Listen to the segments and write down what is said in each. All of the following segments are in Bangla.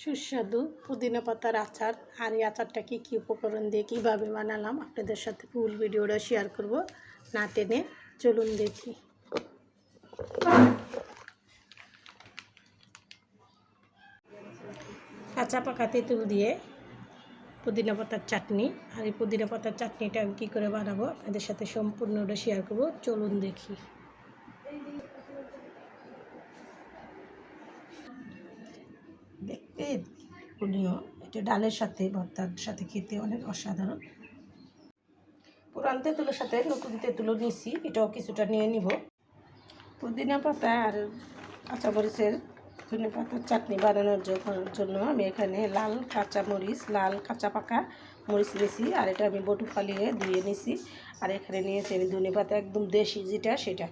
সুস্বাদু পুদিনা পাতার আচার। আর এই আচারটা কী কী উপকরণ দিয়ে কীভাবে বানালাম আপনাদের সাথে ফুল ভিডিওটা শেয়ার করব। না টেনে চলুন দেখি। কাঁচা পাকা তেঁতুল দিয়ে পুদিনা পাতার চাটনি। আর এই পুদিনা পাতার চাটনিটা আমি কী করে বানাবো আপনাদের সাথে সম্পূর্ণটা শেয়ার করব। চলুন দেখি। দেখতে পুনিও এটা ডালের সাথে, ভর্তার সাথে খেতে অনেক অসাধারণ। পুরান তেঁতুলের সাথে নতুন তেঁতুলও নিছি এটাও কিছুটা নিয়ে নিব। পুদিনা পাতা আর কাঁচামরিচের ধনে পাতার চাটনি বানানোর জন্য আমি এখানে লাল কাঁচামরিচ, লাল কাঁচা পাকা মরিচ নিয়েছি আর এটা আমি বটু ফালিয়ে ধুয়ে নিয়েছি। আর এখানে নিয়েছি আমি ধনে পাতা, একদম দেশি যেটা সেটা।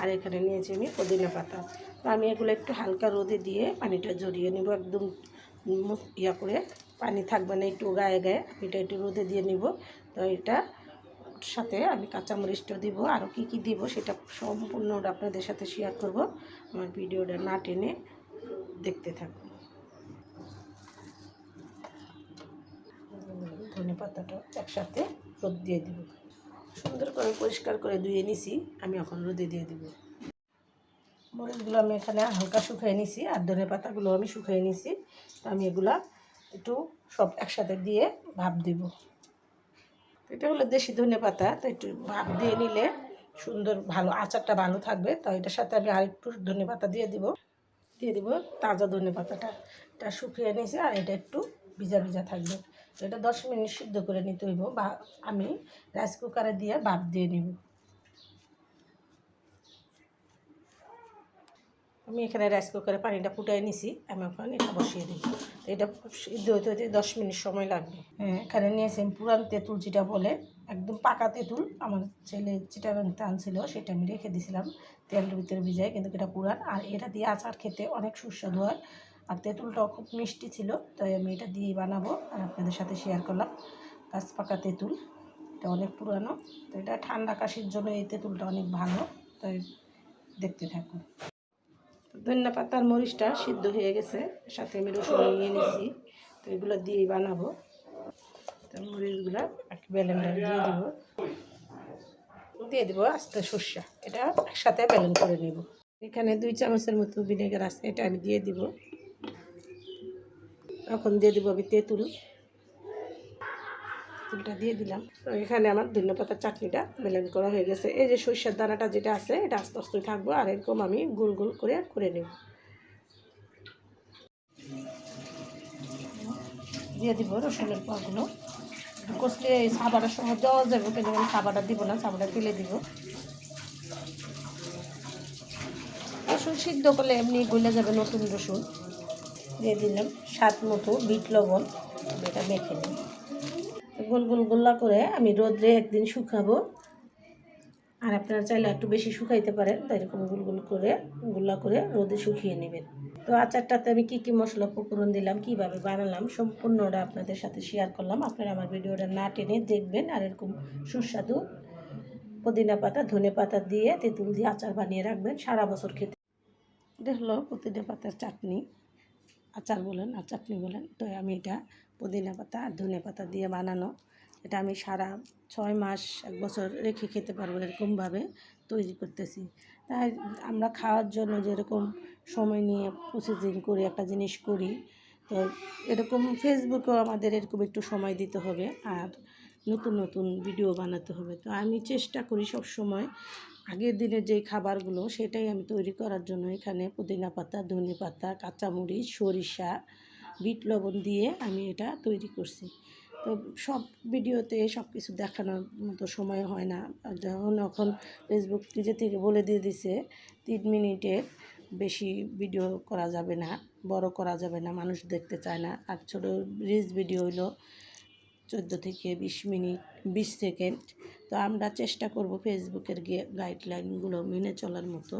আর এখানে নিয়েছি আমি পুদিনা পাতা। তো আমি এগুলো একটু হালকা রোদে দিয়ে পানিটা জড়িয়ে নেব, একদম ইয়া করে। পানি থাকবে না, একটু গায়ে গায়ে। এটা একটু রোদে দিয়ে নিব। তো এটা সাথে আমি কাঁচামরিচটা দিব। আরও কী কী দিব সেটা সম্পূর্ণটা আপনাদের সাথে শেয়ার করব। আমার ভিডিওটা না টেনে দেখতে থাকুন ধনে পাতাটা একসাথে রোদ দিয়ে দিব। সুন্দর করে পরিষ্কার করে ধুয়ে নিছি, আমি এখন রোদে দিয়ে দিব। মরিচগুলো আমি এখানে হালকা শুকিয়ে নিছি আর ধনে পাতাগুলো আমি শুকিয়ে নিছি। তো আমি এগুলা একটু সব একসাথে দিয়ে ভাপ দিব। এটা হলো দেশি ধনে পাতা, তো একটু ভাপ দিয়ে নিলে সুন্দর ভালো, আচারটা ভালো থাকবে। তো এটার সাথে আমি আরেকটু ধনে পাতা দিয়ে দিব। দিয়ে দিব তাজা ধনে পাতাটা। এটা শুকিয়ে নিয়েছি আর এটা একটু ভিজা ভিজা থাকবে। তো এটা দশ মিনিট সিদ্ধ করে নিতে হইব। বা আমি রাইস কুকারে দিয়ে ভাপ দিয়ে নিব। আমি এখানে রাইস কুকারে পানিটা ফুটাই নিছি, আমি ওখানে এটা বসিয়ে দিই। তো এটা সিদ্ধ হতে হতে দশ মিনিট সময় লাগবে। হ্যাঁ এখানে নিয়েছি পুরান তেঁতুল যেটা বলে, একদম পাকা তেঁতুল। আমার ছেলে যেটা আনছিল সেটা আমি রেখে দিয়েছিলাম তেলের ভিতরে ভিজায়, কিন্তু এটা পুরান। আর এটা দিয়ে আচার খেতে অনেক সুস্বাদু হয়। আর তেঁতুলটাও খুব মিষ্টি ছিল, তাই আমি এটা দিয়েই বানাবো আর আপনাদের সাথে শেয়ার করলাম। গাছ পাকা তেঁতুল, এটা অনেক পুরানো, তো এটা ঠান্ডা কাশির জন্য এই তেঁতুলটা অনেক ভালো, তাই দেখতে থাকুন। ধনিয়া পাতার মরিচটা সিদ্ধ হয়ে গেছে সাথে আমি রসুন নিয়ে নিয়েছি, তো এগুলো দিয়েই বানাবো। তো মরিচগুলো ব্যালেন্ডার দিয়ে দেবো। দিয়ে দেবো আস্তে সর্ষা, এটা একসাথে ব্যালেন্ড করে নেব। এখানে দুই চামচের মতো ভিনেগার আছে, এটা আমি দিয়ে দিব। এখন দিয়ে দিব আমি তেঁতুল। তেঁতুলটা দিয়ে দিলাম। এখানে আমার ধনিয়া পাতার চাটনিটা ব্লেন্ড করা হয়ে গেছে। এই যে সর্ষের দানাটা যেটা আছে, এটা আস্তে আস্তে থাকব আর এরকম আমি গোল গোল করে করে নেব। দিয়ে দিব রসুনের পাগুলো। কষলে এই সাবাটার সময় দেওয়া যাবে, কিন্তু আমি সাবাটা দিব না, সাবাটা ফেলে দিব। রসুন সিদ্ধ করলে এমনি গলে যাবে নতুন রসুন। দিয়ে দিলাম স্বাদ মতো বিট লবণ। এটা মেখে নিই গোল গোল গোল্লা করে আমি রোদ্রে একদিন শুকাবো। আর আপনারা চাইলে একটু বেশি শুকাইতে পারেন তো এরকম গোল গোল করে, গোল্লা করে রোদে শুকিয়ে নেবেন। তো আচারটাতে আমি কী কী মশলা উপকরণ দিলাম, কীভাবে বানালাম, সম্পূর্ণটা আপনাদের সাথে শেয়ার করলাম। আপনারা আমার ভিডিওটা না টেনে দেখবেন, আর এরকম সুস্বাদু পুদিনা পাতা, ধনে পাতা দিয়ে তেঁতুল দিয়ে আচার বানিয়ে রাখবেন সারা বছর খেতে। এটা হলো পুদিনা পাতার চাটনি। আচার বলেন আর চাটনি বলেন, তো আমি এটা পুদিনা পাতা আর ধনে পাতা দিয়ে বানানো। এটা আমি সারা ছয় মাস, এক বছর রেখে খেতে পারব এরকমভাবে তৈরি করতেছি। তাই আমরা খাওয়ার জন্য যেরকম সময় নিয়ে প্রসেসিং করি, একটা জিনিস করি, তো এরকম ফেসবুকেও আমাদের এরকম একটু সময় দিতে হবে আর নতুন নতুন ভিডিও বানাতে হবে। তো আমি চেষ্টা করি সব সময় আগের দিনের যেই খাবারগুলো সেটাই আমি তৈরি করার জন্য এখানে পুদিনা পাতা, ধনে পাতা, কাঁচামরিচ, সরিষা, বিট লবণ দিয়ে আমি এটা তৈরি করছি। তো সব ভিডিওতে সব কিছু দেখানোর মতো সময় হয় না। যখন এখন ফেসবুক নিজে থেকে বলে দিয়ে দিছে, তিন মিনিটের বেশি ভিডিও করা যাবে না, বড় করা যাবে না, মানুষ দেখতে চায় না। আর ছোটো রিলস ভিডিও হইল চোদ্দ থেকে বিশ মিনিট, বিশ সেকেন্ড তো আমরা চেষ্টা করব ফেসবুকের গাইডলাইনগুলো মেনে চলার মতো,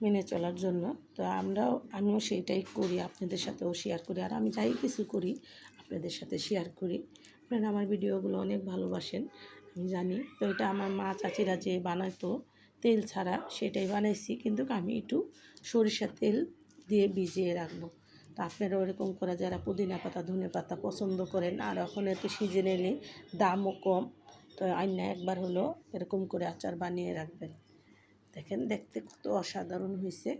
মেনে চলার জন্য। তো আমরাও, আমিও সেইটাই করি, আপনাদের সাথেও শেয়ার করি। আর আমি যাই কিছু করি, আপনাদের সাথে শেয়ার করি। আপনারা আমার ভিডিওগুলো অনেক ভালোবাসেন, আমি জানি। তো এটা আমার মা চাচিরা যে বানাতো তেল ছাড়া, সেটাই বানাইছি। কিন্তু আমি একটু সরিষার তেল দিয়ে ভিজিয়ে রাখব। তো আপনারা ওরকম করে যারা পুদিনা পাতা, ধনে পাতা পছন্দ করেন, আর এখন এত সিজনালি দামও কম তো আইনা একবার হলো এরকম করে আচার বানিয়ে রাখবেন। দেখেন দেখতে কত অসাধারণ হয়েছে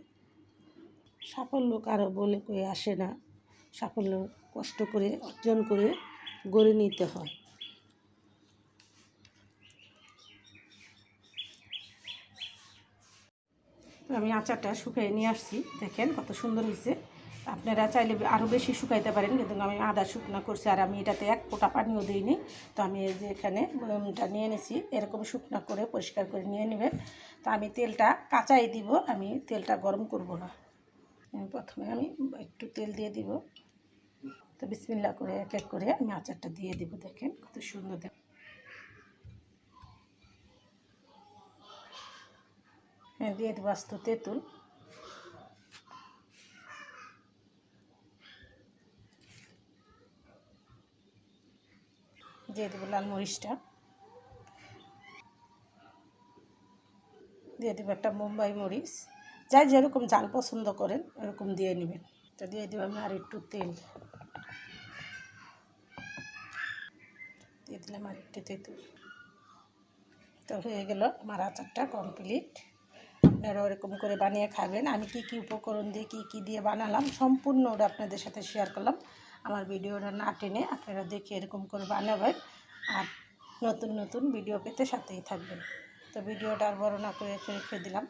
সাফল্য কারও বলে কয়ে আসে না। সাফল্য কষ্ট করে অর্জন করে গড়ে নিতে হয়। আমি আচারটা শুকিয়ে নিয়ে আসছি। দেখেন কত সুন্দর হয়েছে আপনারা চাইলে আরও বেশি শুকাইতে পারেন, কিন্তু আমি আদা শুকনো করছি আর আমি এটাতে এক ফোঁটা পানিও দিইনি। তো আমি এই যে এখানে বয়মটা নিয়ে নিয়েছি এরকম শুকনো করে পরিষ্কার করে নিয়ে নেবেন। তো আমি তেলটা কাঁচাই দিব, আমি তেলটা গরম করব না। প্রথমে আমি একটু তেল দিয়ে দিব। তো বিসমিল্লা করে এক এক করে আমি আচারটা দিয়ে দিব, দেখেন কত সুন্দর দেখ হ্যাঁ দিয়ে দেবো আস্ত তেঁতুল। দিয়ে দেবো লাল মরিচটা। দিয়ে দেবো একটা মুম্বাই মরিচ। যাই যেরকম ঝাল পছন্দ করেন এরকম দিয়ে নেবেন। তো দিয়ে দেবো আমি আর একটু তেল। দিয়ে দিলাম আর একটু তেঁতুল। তো হয়ে গেল আমার আচারটা কমপ্লিট আপনারা ওরকম করে বানিয়ে খাবেন। আমি কি কি উপকরণ দিয়ে কি কি দিয়ে বানালাম সম্পূর্ণ ওটা আপনাদের সাথে শেয়ার করলাম। আমার ভিডিওটা না টেনে আপনারা দেখে এরকম করে বানাবেন আর নতুন নতুন ভিডিও পেতে সাথেই থাকবেন। তো ভিডিওটা আর বড় না করে রেখে দিলাম।